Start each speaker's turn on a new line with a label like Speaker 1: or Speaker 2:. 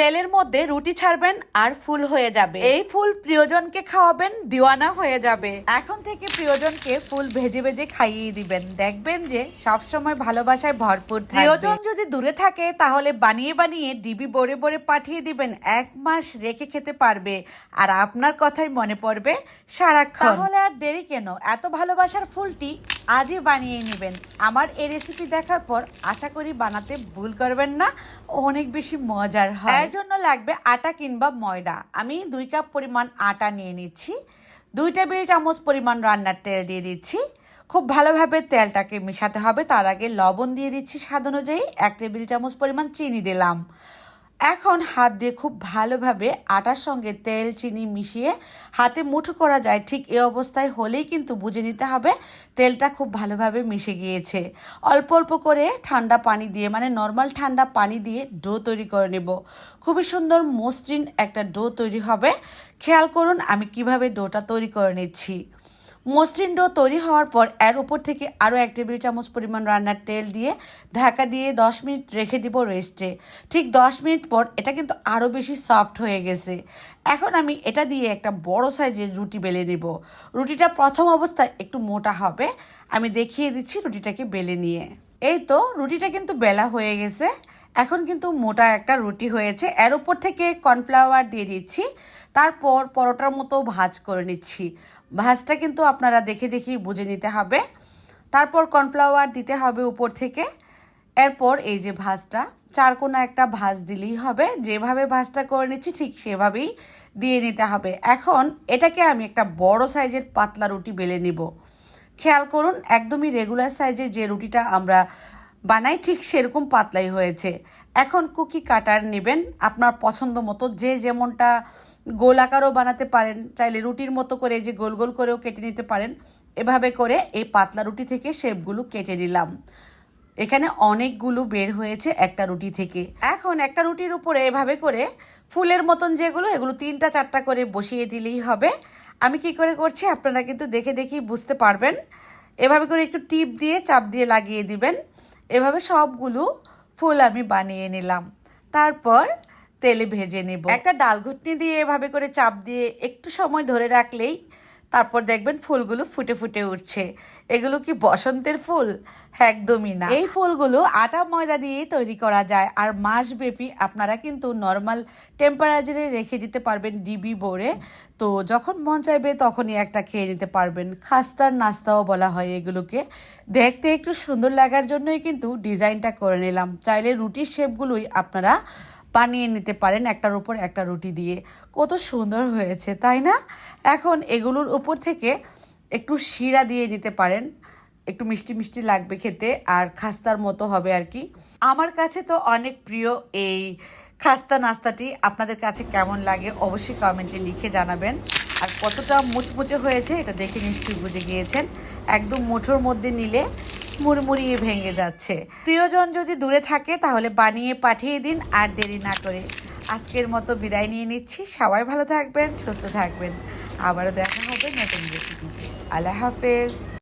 Speaker 1: তেলের মধ্যে রুটি ছাড়বেন আর ফুল হয়ে যাবে। এই ফুল প্রিয়জনকে খাওয়াবেন, দিওয়ানা হয়ে যাবে। এখন থেকে প্রিয়জনকে ফুল ভেজে ভেজে খাইয়ে দিবেন। দেখবেন যে সব সময় ভালোবাসায় ভরপুর প্রিয়জন যদি দূরে থাকে, তাহলে বানিয়ে বানিয়ে ডিবি বড়ে বড়ে পাঠিয়ে দিবেন। এক মাস রেখে খেতে পারবে। আর আপনার কথাই মনে পড়বে সারাক্ষণ। তাহলে আর দেরি কেন? এত ভালোবাসার ফুলটি আজই বানিয়ে নেবেন। আমার এই রেসিপি দেখার পর আশা করি বানাতে ভুল করবেন না। অনেক বেশি মজার হয়। জন্য লাগবে আটা কিংবা ময়দা। আমি দুই কাপ পরিমাণ আটা নিয়ে নিচ্ছি। দুই টেবিল চামচ পরিমাণ রান্নার তেল দিয়ে দিচ্ছি। খুব ভালোভাবে তেলটাকে মেশাতে হবে। তার আগে লবণ দিয়ে দিচ্ছি স্বাদ অনুযায়ী। এক টেবিল চামচ পরিমাণ চিনি দিলাম। এখন হাত দিয়ে খুব ভালোভাবে আটার সঙ্গে তেল, চিনি মিশিয়ে হাতে মুঠো করা যায়। ঠিক এ অবস্থায় হলেই কিন্তু বুঝে নিতে হবে তেলটা খুব ভালোভাবে মিশে গিয়েছে। অল্প অল্প করে ঠান্ডা পানি দিয়ে মানে নর্মাল ঠান্ডা পানি দিয়ে ডো তৈরি করে নেব। খুবই সুন্দর মসৃণ একটা ডো তৈরি হবে। খেয়াল করুন আমি কীভাবে ডোটা তৈরি করে নিচ্ছি। মসৃণ ডো তৈরি হওয়ার পর এর উপর থেকে আরও এক টেবিল চামচ পরিমাণ রান্নার তেল দিয়ে ঢাকা দিয়ে দশ মিনিট রেখে দিব রেস্টে। ঠিক দশ মিনিট পর এটা কিন্তু আরও বেশি সফট হয়ে গেছে। এখন আমি এটা দিয়ে একটা বড় সাইজের রুটি বেলে নেব। রুটিটা প্রথম অবস্থায় একটু মোটা হবে। আমি দেখিয়ে দিচ্ছি রুটিটাকে বেলে নিয়ে। এই তো রুটিটা কিন্তু বেলা হয়ে গেছে। এখন কিন্তু মোটা একটা রুটি হয়েছে। এর উপর থেকে কর্নফ্লাওয়ার দিয়ে দিচ্ছি। তারপর পরোটার মতো ভাজ করে নিচ্ছি। ভাজটা কিন্তু আপনারা দেখে দেখেই বুঝে নিতে হবে। তারপর কর্নফ্লাওয়ার দিতে হবে উপর থেকে। এরপর এই যে ভাজটা, চার কোনা একটা ভাজ দিলেই হবে। যেভাবে ভাজটা করে নিচ্ছি, ঠিক সেভাবেই দিয়ে নিতে হবে। এখন এটাকে আমি একটা বড় সাইজের পাতলা রুটি বেলে নিব। খেয়াল করুন, একদমই রেগুলার সাইজে যে রুটিটা আমরা বানাই ঠিক সেরকম পাতলাই হয়েছে। এখন কুকি কাটার নেবেন আপনার পছন্দ মতো, যে যেমনটা গোল আকারও বানাতে পারেন, চাইলে রুটির মতো করে যে গোল গোল করেও কেটে নিতে পারেন। এভাবে করে এই পাতলা রুটি থেকে শেপগুলো কেটে নিলাম। এখানে অনেকগুলো বের হয়েছে একটা রুটি থেকে। এখন একটা রুটির উপরে এভাবে করে ফুলের মতন যেগুলো, এগুলো তিনটা চারটা করে বসিয়ে দিলেই হবে। আমি কি করে করছি আপনারা কিন্তু দেখে দেখেই বুঝতে পারবেন। এভাবে করে একটু টিপ দিয়ে, চাপ দিয়ে লাগিয়ে দিবেন। এভাবে সবগুলো ফুল আমি বানিয়ে নিলাম। তারপর তেলে ভেজে নেব। একটা ডাল ঘুটনি দিয়ে এভাবে করে চাপ দিয়ে একটু সময় ধরে রাখলেই তারপর দেখবেন ফুলগুলো ফুটে ফুটে উঠছে। এগুলো কি বসন্তের ফুল? একদমই না। এই ফুলগুলো আটা, ময়দা দিয়ে তৈরি করা যায় আর মাসব্যাপী আপনারা কিন্তু নর্মাল টেম্পারেচারে রেখে দিতে পারবেন ডিবি বোরে। তো যখন মন চাইবে তখনই একটা খেয়ে নিতে পারবেন। খাস্তার নাস্তাও বলা হয় এগুলোকে। দেখতে একটু সুন্দর লাগার জন্যই কিন্তু ডিজাইনটা করে নিলাম। চাইলে রুটির শেপগুলোই আপনারা বানিয়ে নিতে পারেন একটার উপর একটা রুটি দিয়ে। কত সুন্দর হয়েছে, তাই না? এখন এগুলোর উপর থেকে একটু শিরা দিয়ে নিতে পারেন। একটু মিষ্টি মিষ্টি লাগবে খেতে, আর খাস্তার মতো হবে আর কি। আমার কাছে তো অনেক প্রিয় এই খাস্তা নাস্তাটি। আপনাদের কাছে কেমন লাগে অবশ্যই কমেন্টে লিখে জানাবেন। আর কতটা মুচমুচে হয়েছে, এটা দেখে নিশ্চয়ই বুঝে গিয়েছেন। একদম মুঠোর মধ্যে নিলে মুড়মুড়িয়ে ভেঙে যাচ্ছে। প্রিয়জন যদি দূরে থাকে, তাহলে বানিয়ে পাঠিয়ে দিন আর দেরি না করে। আজকের মতো বিদায় নিয়ে নিচ্ছি। সবাই ভালো থাকবেন, সুস্থ থাকবেন। আবারও দেখা হবে নতুন রেসিপিতে। আল্লাহ হাফেজ।